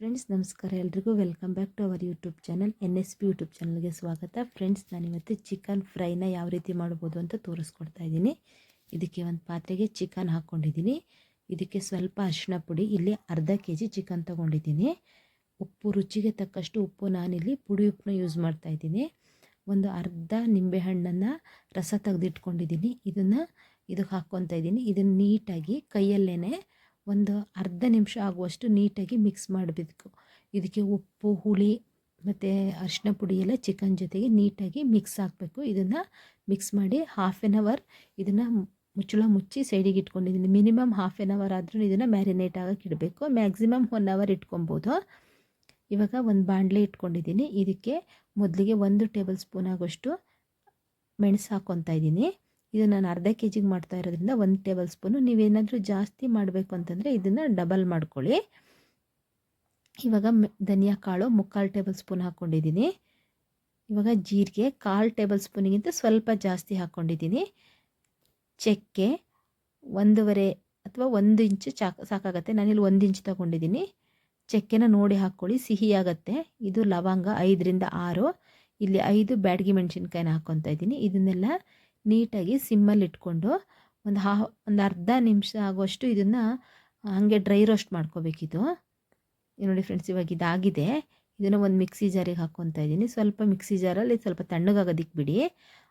Friends ನಮಸ್ಕಾರ. ಎಲ್ರಿಗೂ welcome back to our YouTube channel N S P YouTube ಚಾನಲ್ಗೆ ಸ್ವಾಗತ. ಫ್ರೆಂಡ್ಸ್ ನಾನಿವತ್ತು ಚಿಕನ್ ಫ್ರೈನ ಯಾವ ರೀತಿ ಮಾಡ್ಬೋದು ಅಂತ ತೋರಿಸ್ಕೊಡ್ತಾ ಇದ್ದೀನಿ. ಇದಕ್ಕೆ ಒಂದು ಪಾತ್ರೆಗೆ ಚಿಕನ್ ಹಾಕ್ಕೊಂಡಿದ್ದೀನಿ. ಇದಕ್ಕೆ ಸ್ವಲ್ಪ ಅರಿಶಿನ ಪುಡಿ, ಇಲ್ಲಿ ಅರ್ಧ ಕೆ ಜಿ ಚಿಕನ್ ತೊಗೊಂಡಿದ್ದೀನಿ. ಉಪ್ಪು, ರುಚಿಗೆ ತಕ್ಕಷ್ಟು ಉಪ್ಪು ನಾನಿಲ್ಲಿ ಪುಡಿ ಉಪ್ಪನ್ನ ಯೂಸ್ ಮಾಡ್ತಾ ಇದ್ದೀನಿ. ಒಂದು ಅರ್ಧ ನಿಂಬೆಹಣ್ಣನ್ನು ರಸ ತೆಗೆದಿಟ್ಕೊಂಡಿದ್ದೀನಿ. ಇದನ್ನು ಇದಕ್ಕೆ ಹಾಕ್ಕೊತಾ ಇದ್ದೀನಿ. ಇದನ್ನು ನೀಟಾಗಿ ಕೈಯಲ್ಲೇ ಒಂದು ಅರ್ಧ ನಿಮಿಷ ಆಗುವಷ್ಟು ನೀಟಾಗಿ ಮಿಕ್ಸ್ ಮಾಡಬೇಕು. ಇದಕ್ಕೆ ಉಪ್ಪು, ಹುಳಿ ಮತ್ತು ಅರಿಶಿನ ಪುಡಿ ಎಲ್ಲ ಚಿಕನ್ ಜೊತೆಗೆ ನೀಟಾಗಿ ಮಿಕ್ಸ್ ಹಾಕಬೇಕು. ಇದನ್ನು ಮಿಕ್ಸ್ ಮಾಡಿ ಹಾಫ್ ಆನ್ ಅವರ್ ಇದನ್ನು ಮುಚ್ಚಳ ಮುಚ್ಚಿ ಸೈಡಿಗೆ ಇಟ್ಕೊಂಡಿದ್ದೀನಿ. ಮಿನಿಮಮ್ ಹಾಫ್ ಆನ್ ಅವರ್ ಆದರೂ ಇದನ್ನು ಮ್ಯಾರಿನೇಟ್ ಆಗಕ್ಕೆ ಇಡಬೇಕು. ಮ್ಯಾಕ್ಸಿಮಮ್ ಒನ್ ಅವರ್ ಇಟ್ಕೊಬೋದು. ಇವಾಗ ಒಂದು ಬಾಣಲೆ ಇಟ್ಕೊಂಡಿದ್ದೀನಿ. ಇದಕ್ಕೆ ಮೊದಲಿಗೆ ಒಂದು ಟೇಬಲ್ ಸ್ಪೂನ್ ಆಗುವಷ್ಟು ಮೆಣಸು ಹಾಕ್ಕೊತಾ ಇದ್ದೀನಿ. ಇದು ನಾನು ಅರ್ಧ ಕೆ ಜಿಗೆ ಮಾಡ್ತಾ ಇರೋದ್ರಿಂದ ಒಂದು ಟೇಬಲ್ ಸ್ಪೂನು ನೀವೇನಾದರೂ ಜಾಸ್ತಿ ಮಾಡಬೇಕು ಅಂತಂದರೆ ಇದನ್ನು ಡಬಲ್ ಮಾಡ್ಕೊಳ್ಳಿ. ಇವಾಗ ಧನಿಯಾ ಕಾಳು ಮುಕ್ಕಾಲು ಟೇಬಲ್ ಸ್ಪೂನ್ ಹಾಕ್ಕೊಂಡಿದ್ದೀನಿ ಇವಾಗ ಜೀರಿಗೆ ಕಾಲು ಟೇಬಲ್ ಸ್ಪೂನಿಗಿಂತ ಸ್ವಲ್ಪ ಜಾಸ್ತಿ ಹಾಕ್ಕೊಂಡಿದ್ದೀನಿ ಚಕ್ಕೆ ಒಂದೂವರೆ ಅಥವಾ ಒಂದು ಇಂಚು ಚಾಕ್, ಸಾಕಾಗತ್ತೆ. ನಾನಿಲ್ಲಿ ಒಂದು ಇಂಚು ತೊಗೊಂಡಿದ್ದೀನಿ. ಚಕ್ಕೆನ ನೋಡಿ ಹಾಕ್ಕೊಳ್ಳಿ ಸಿಹಿ ಆಗುತ್ತೆ. ಇದು ಲವಂಗ ಐದರಿಂದ ಆರು. ಇಲ್ಲಿ ಐದು ಬ್ಯಾಡಗಿ ಮೆಣಸಿನ್ಕಾಯಿನ ಹಾಕ್ಕೊತಾ ಇದ್ದೀನಿ. ಇದನ್ನೆಲ್ಲ ನೀಟಾಗಿ ಸಿಮ್ಮಲ್ಲಿ ಇಟ್ಕೊಂಡು ಒಂದು ಹಾ, ಒಂದು ಅರ್ಧ ನಿಮಿಷ ಆಗುವಷ್ಟು ಇದನ್ನು ಹಾಗೆ ಡ್ರೈ ರೋಸ್ಟ್ ಮಾಡ್ಕೋಬೇಕಿದು. ನೋಡಿ ಫ್ರೆಂಡ್ಸ್, ಇವಾಗ ಇದಾಗಿದೆ. ಇದನ್ನು ಒಂದು ಮಿಕ್ಸಿ ಜಾರಿಗೆ ಹಾಕ್ಕೊತಾ ಇದ್ದೀನಿ. ಸ್ವಲ್ಪ ಮಿಕ್ಸಿ ಜಾರಲ್ಲಿ ಸ್ವಲ್ಪ ತಣ್ಣಗಾಗೋದಿಕ್ಕೆ ಬಿಡಿ.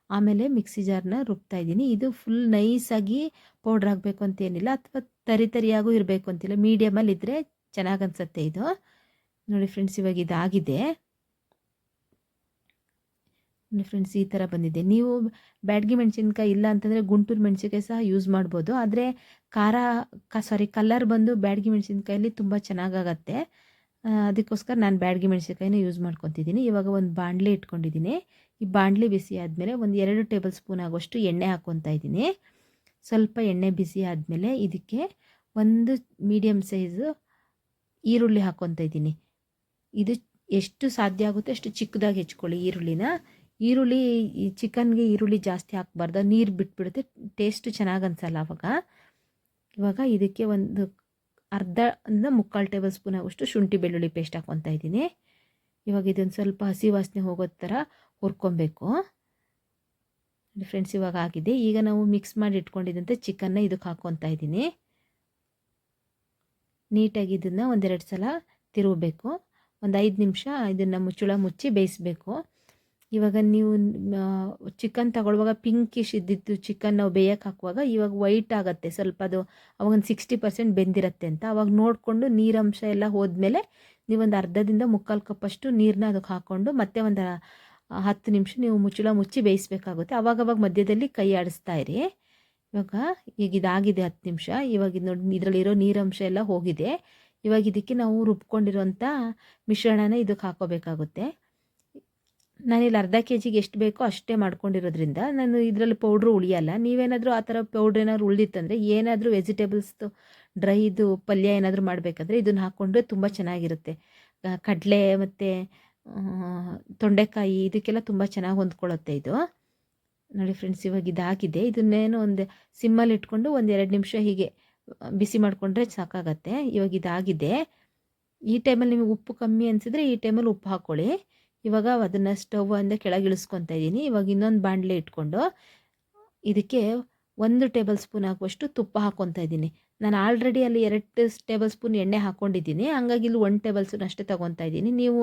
ಆಮೇಲೆ ಮಿಕ್ಸಿ ಜಾರ್ನ ರುಬ್ತಾ ಇದ್ದೀನಿ. ಇದು ಫುಲ್ ನೈಸಾಗಿ ಪೌಡ್ರ್ ಆಗಬೇಕು ಅಂತೇನಿಲ್ಲ ಅಥವಾ ತರಿ ತರಿಯಾಗೂ ಇರಬೇಕು ಅಂತಿಲ್ಲ. ಮೀಡಿಯಮಲ್ಲಿ ಇದ್ದರೆ ಚೆನ್ನಾಗಿ ಅನಿಸುತ್ತೆ ಇದು. ನೋಡಿ ಫ್ರೆಂಡ್ಸ್, ಇವಾಗ ಇದಾಗಿದೆ. ಫ್ರೆಂಡ್ಸ್ ಈ ಥರ ಬಂದಿದೆ. ನೀವು ಬ್ಯಾಡ್ಗಿ ಮೆಣಸಿನ್ಕಾಯಿ ಇಲ್ಲ ಅಂತಂದರೆ ಗುಂಟೂರು ಮೆಣಸಿನ್ಕಾಯಿ ಸಹ ಯೂಸ್ ಮಾಡ್ಬೋದು. ಆದರೆ ಖಾರ, ಕ ಸಾರಿ ಕಲ್ಲರ್ ಬಂದು ಬ್ಯಾಡ್ಗಿ ಮೆಣಸಿನ್ಕಾಯಲ್ಲಿ ತುಂಬ ಚೆನ್ನಾಗಾಗತ್ತೆ. ಅದಕ್ಕೋಸ್ಕರ ನಾನು ಬ್ಯಾಡ್ಗಿ ಮೆಣಸಿನ್ಕಾಯಿನ ಯೂಸ್ ಮಾಡ್ಕೊತಿದ್ದೀನಿ. ಇವಾಗ ಒಂದು ಬಾಣಲೆ ಇಟ್ಕೊಂಡಿದ್ದೀನಿ. ಈ ಬಾಣಲೆ ಬಿಸಿ ಆದಮೇಲೆ ಒಂದು ಎರಡು ಟೇಬಲ್ ಸ್ಪೂನ್ ಆಗೋಷ್ಟು ಎಣ್ಣೆ ಹಾಕ್ಕೊತಾ ಇದ್ದೀನಿ. ಸ್ವಲ್ಪ ಎಣ್ಣೆ ಬಿಸಿ ಆದಮೇಲೆ ಇದಕ್ಕೆ ಒಂದು ಮೀಡಿಯಮ್ ಸೈಜು ಈರುಳ್ಳಿ ಹಾಕ್ಕೊತಾ ಇದ್ದೀನಿ. ಇದು ಎಷ್ಟು ಸಾಧ್ಯ ಆಗುತ್ತೆ ಅಷ್ಟು ಚಿಕ್ಕದಾಗಿ ಹೆಚ್ಕೊಳ್ಳಿ ಈರುಳ್ಳಿನ. ಈರುಳ್ಳಿ, ಈ ಚಿಕನ್ಗೆ ಈರುಳ್ಳಿ ಜಾಸ್ತಿ ಹಾಕ್ಬಾರ್ದು. ನೀರು ಬಿಟ್ಬಿಡುತ್ತೆ. ಟೇಸ್ಟು ಚೆನ್ನಾಗಿ ಅನ್ಸಲ್ಲ ಅವಾಗ. ಇವಾಗ ಇದಕ್ಕೆ ಒಂದು ಅರ್ಧ ಅಂದರೆ ಮುಕ್ಕಾಲು ಟೇಬಲ್ ಸ್ಪೂನ್ ಆಗುವಷ್ಟು ಶುಂಠಿ ಬೆಳ್ಳುಳ್ಳಿ ಪೇಸ್ಟ್ ಹಾಕ್ಕೊತಾ ಇದ್ದೀನಿ. ಇವಾಗ ಇದೊಂದು ಸ್ವಲ್ಪ ಹಸಿ ವಾಸನೆ ಹೋಗೋ ಥರ ಹುರ್ಕೊಬೇಕು. ಫ್ರೆಂಡ್ಸ್, ಇವಾಗ ಆಗಿದೆ. ಈಗ ನಾವು ಮಿಕ್ಸ್ ಮಾಡಿ ಇಟ್ಕೊಂಡಿದ್ದಂತೆ ಚಿಕನ್ನ ಇದಕ್ಕೆ ಹಾಕ್ಕೊತಾ ಇದ್ದೀನಿ. ನೀಟಾಗಿ ಇದನ್ನು ಒಂದೆರಡು ಸಲ ತಿರುಗಬೇಕು. ಒಂದು ಐದು ನಿಮಿಷ ಇದನ್ನು ಮುಚ್ಚಳ ಮುಚ್ಚಿ ಬೇಯಿಸಬೇಕು. ಇವಾಗ ನೀವು ಚಿಕನ್ ತಗೊಳ್ಳುವಾಗ ಪಿಂಕಿಶ್ ಇದ್ದಿದ್ದು ಚಿಕನ್ ನಾವು ಬೇಯಕ್ಕೆ ಹಾಕುವಾಗ ಇವಾಗ ವೈಟ್ ಆಗುತ್ತೆ. ಸ್ವಲ್ಪ ಅದು ಅವಾಗ ಒಂದು ಸಿಕ್ಸ್ಟಿ ಪರ್ಸೆಂಟ್ ಬೆಂದಿರುತ್ತೆ ಅಂತ. ಅವಾಗ ನೋಡಿಕೊಂಡು ನೀರಂಶ ಎಲ್ಲ ಹೋದ್ಮೇಲೆ ನೀವೊಂದು ಅರ್ಧದಿಂದ ಮುಕ್ಕಾಲು ಕಪ್ಪಷ್ಟು ನೀರನ್ನ ಅದಕ್ಕೆ ಹಾಕ್ಕೊಂಡು ಮತ್ತೆ ಒಂದು ಹತ್ತು ನಿಮಿಷ ನೀವು ಮುಚ್ಚಳ ಮುಚ್ಚಿ ಬೇಯಿಸ್ಬೇಕಾಗುತ್ತೆ. ಅವಾಗವಾಗ ಮಧ್ಯದಲ್ಲಿ ಕೈ ಆಡಿಸ್ತಾ ಇರಿ. ಇವಾಗ ಈಗ ಇದಾಗಿದೆ ಹತ್ತು ನಿಮಿಷ. ಇವಾಗ ನೋಡಿ, ಇದರಲ್ಲಿರೋ ನೀರಂಶ ಎಲ್ಲ ಹೋಗಿದೆ. ಇವಾಗ ಇದಕ್ಕೆ ನಾವು ರುಬ್ಕೊಂಡಿರೋಂಥ ಮಿಶ್ರಣನ ಇದಕ್ಕೆ ಹಾಕೋಬೇಕಾಗುತ್ತೆ. ನಾನಿಲ್ಲಿ ಅರ್ಧ ಕೆ ಜಿಗೆ ಎಷ್ಟು ಬೇಕೋ ಅಷ್ಟೇ ಮಾಡ್ಕೊಂಡಿರೋದ್ರಿಂದ ನಾನು ಇದರಲ್ಲಿ ಪೌಡ್ರು ಉಳಿಯಲ್ಲ. ನೀವೇನಾದರೂ ಆ ಥರ ಪೌಡ್ರ್ ಏನಾದ್ರು ಉಳಿದಿತ್ತಂದರೆ ಏನಾದರೂ ವೆಜಿಟೇಬಲ್ಸ್ದು ಡ್ರೈದು ಪಲ್ಯ ಏನಾದರೂ ಮಾಡಬೇಕಾದ್ರೆ ಇದನ್ನು ಹಾಕ್ಕೊಂಡ್ರೆ ತುಂಬ ಚೆನ್ನಾಗಿರುತ್ತೆ. ಕಡಲೆ ಮತ್ತು ತೊಂಡೆಕಾಯಿ ಇದಕ್ಕೆಲ್ಲ ತುಂಬ ಚೆನ್ನಾಗಿ ಹೊಂದ್ಕೊಳ್ಳುತ್ತೆ ಇದು. ನೋಡಿ ಫ್ರೆಂಡ್ಸ್ ಇವಾಗ ಇದಾಗಿದೆ. ಇದನ್ನೇನು ಒಂದು ಸಿಮ್ಮಲ್ಲಿ ಇಟ್ಕೊಂಡು ಒಂದು ಎರಡು ನಿಮಿಷ ಹೀಗೆ ಬಿಸಿ ಮಾಡಿಕೊಂಡ್ರೆ ಸಾಕಾಗತ್ತೆ. ಇವಾಗ ಇದಾಗಿದೆ. ಈ ಟೈಮಲ್ಲಿ ನಿಮಗೆ ಉಪ್ಪು ಕಮ್ಮಿ ಅನಿಸಿದ್ರೆ ಈ ಟೈಮಲ್ಲಿ ಉಪ್ಪು ಹಾಕ್ಕೊಳ್ಳಿ ಇವಾಗ ಅದನ್ನು ಸ್ಟವ್ ಅಂದರೆ ಕೆಳಗೆ ಇಳಿಸ್ಕೊತಾ ಇದ್ದೀನಿ. ಇವಾಗ ಇನ್ನೊಂದು ಬಾಣಲೆ ಇಟ್ಕೊಂಡು ಇದಕ್ಕೆ ಒಂದು ಟೇಬಲ್ ಸ್ಪೂನ್ ಹಾಕುವಷ್ಟು ತುಪ್ಪ ಹಾಕ್ಕೊತಾ ಇದ್ದೀನಿ. ನಾನು ಆಲ್ರೆಡಿ ಅಲ್ಲಿ ಎರಡು ಟೇಬಲ್ ಸ್ಪೂನ್ ಎಣ್ಣೆ ಹಾಕ್ಕೊಂಡಿದ್ದೀನಿ ಹಂಗಾಗಿ ಇಲ್ಲಿ ಒಂದು ಟೇಬಲ್ ಸ್ಪೂನ್ ಅಷ್ಟೇ ತೊಗೊತಾ ಇದ್ದೀನಿ. ನೀವು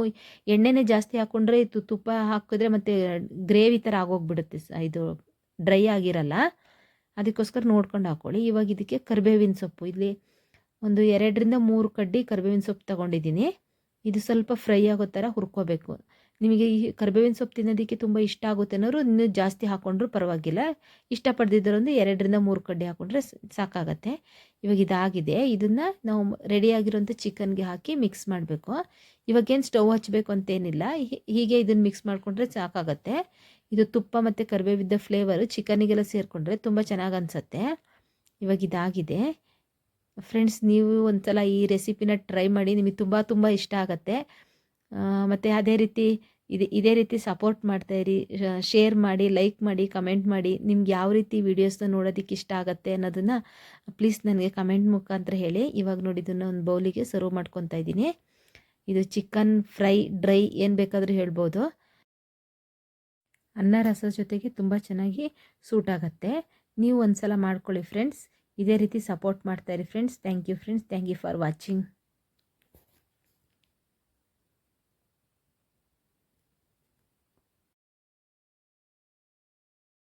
ಎಣ್ಣೆನೇ ಜಾಸ್ತಿ ಹಾಕ್ಕೊಂಡ್ರೆ ಇದು ತುಪ್ಪ ಹಾಕಿದ್ರೆ ಮತ್ತು ಗ್ರೇವಿ ಥರ ಆಗೋಗ್ಬಿಡುತ್ತೆ ಇದು ಡ್ರೈ ಆಗಿರಲ್ಲ. ಅದಕ್ಕೋಸ್ಕರ ನೋಡ್ಕೊಂಡು ಹಾಕ್ಕೊಳ್ಳಿ ಇವಾಗ ಇದಕ್ಕೆ ಕರಿಬೇವಿನ ಸೊಪ್ಪು. ಇಲ್ಲಿ ಒಂದು ಎರಡರಿಂದ ಮೂರು ಕಡ್ಡಿ ಕರಿಬೇವಿನ ಸೊಪ್ಪು ತೊಗೊಂಡಿದ್ದೀನಿ. ಇದು ಸ್ವಲ್ಪ ಫ್ರೈ ಆಗೋ ಥರ ಹುರ್ಕೋಬೇಕು. ನಿಮಗೆ ಈ ಕರಿಬೇವಿನ ಸೊಪ್ಪು ತಿನ್ನೋದಕ್ಕೆ ತುಂಬ ಇಷ್ಟ ಆಗುತ್ತೆ ಅನ್ನೋರು ಇನ್ನೂ ಜಾಸ್ತಿ ಹಾಕ್ಕೊಂಡ್ರೂ ಪರವಾಗಿಲ್ಲ. ಇಷ್ಟಪಡ್ದಿದ್ದರೊಂದು ಎರಡರಿಂದ ಮೂರು ಕಡ್ಡಿ ಹಾಕ್ಕೊಂಡ್ರೆ ಸಾಕಾಗತ್ತೆ. ಇವಾಗ ಇದಾಗಿದೆ. ಇದನ್ನು ನಾವು ರೆಡಿಯಾಗಿರೋಂಥ ಚಿಕನ್ಗೆ ಹಾಕಿ ಮಿಕ್ಸ್ ಮಾಡಬೇಕು. ಇವಾಗೇನು ಸ್ಟವ್ ಹಚ್ಚಬೇಕು ಅಂತೇನಿಲ್ಲ ಹೀಗೆ ಇದನ್ನು ಮಿಕ್ಸ್ ಮಾಡಿಕೊಂಡ್ರೆ ಸಾಕಾಗತ್ತೆ. ಇದು ತುಪ್ಪ ಮತ್ತು ಕರಿಬೇವಿದ್ದ ಫ್ಲೇವರು ಚಿಕನಿಗೆಲ್ಲ ಸೇರಿಕೊಂಡ್ರೆ ತುಂಬ ಚೆನ್ನಾಗಿ ಅನಿಸುತ್ತೆ. ಇವಾಗ ಇದಾಗಿದೆ. ಫ್ರೆಂಡ್ಸ್ ನೀವು ಒಂದ್ಸಲ ಈ ರೆಸಿಪಿನ ಟ್ರೈ ಮಾಡಿ, ನಿಮಗೆ ತುಂಬ ತುಂಬ ಇಷ್ಟ ಆಗುತ್ತೆ. ಮತ್ತು ಅದೇ ರೀತಿ ಇದು, ಇದೇ ರೀತಿ ಸಪೋರ್ಟ್ ಮಾಡ್ತಾ ಇರಿ ಶೇರ್ ಮಾಡಿ ಲೈಕ್ ಮಾಡಿ ಕಮೆಂಟ್ ಮಾಡಿ, ನಿಮ್ಗೆ ಯಾವ ರೀತಿ ವೀಡಿಯೋಸ್ನ ನೋಡೋದಕ್ಕೆ ಇಷ್ಟ ಆಗುತ್ತೆ ಅನ್ನೋದನ್ನು ಪ್ಲೀಸ್ ನನಗೆ ಕಮೆಂಟ್ ಮುಖಾಂತರ ಹೇಳಿ. ಇವಾಗ ನೋಡಿ ಇದನ್ನು ಒಂದು ಬೌಲಿಗೆ ಸರ್ವ್ ಮಾಡ್ಕೊತಾ ಇದ್ದೀನಿ. ಇದು ಚಿಕನ್ ಫ್ರೈ ಡ್ರೈ ಏನು ಬೇಕಾದರೂ ಹೇಳ್ಬೋದು. ಅನ್ನ, ರಸ ಜೊತೆಗೆ ತುಂಬ ಚೆನ್ನಾಗಿ ಸೂಟ್ ಆಗುತ್ತೆ. ನೀವು ಒಂದು ಸಲ ಮಾಡ್ಕೊಳ್ಳಿ ಫ್ರೆಂಡ್ಸ್ ಇದೇ ರೀತಿ support ಮಾಡ್ತಾಯಿರಿ friends thank you friends thank you for watching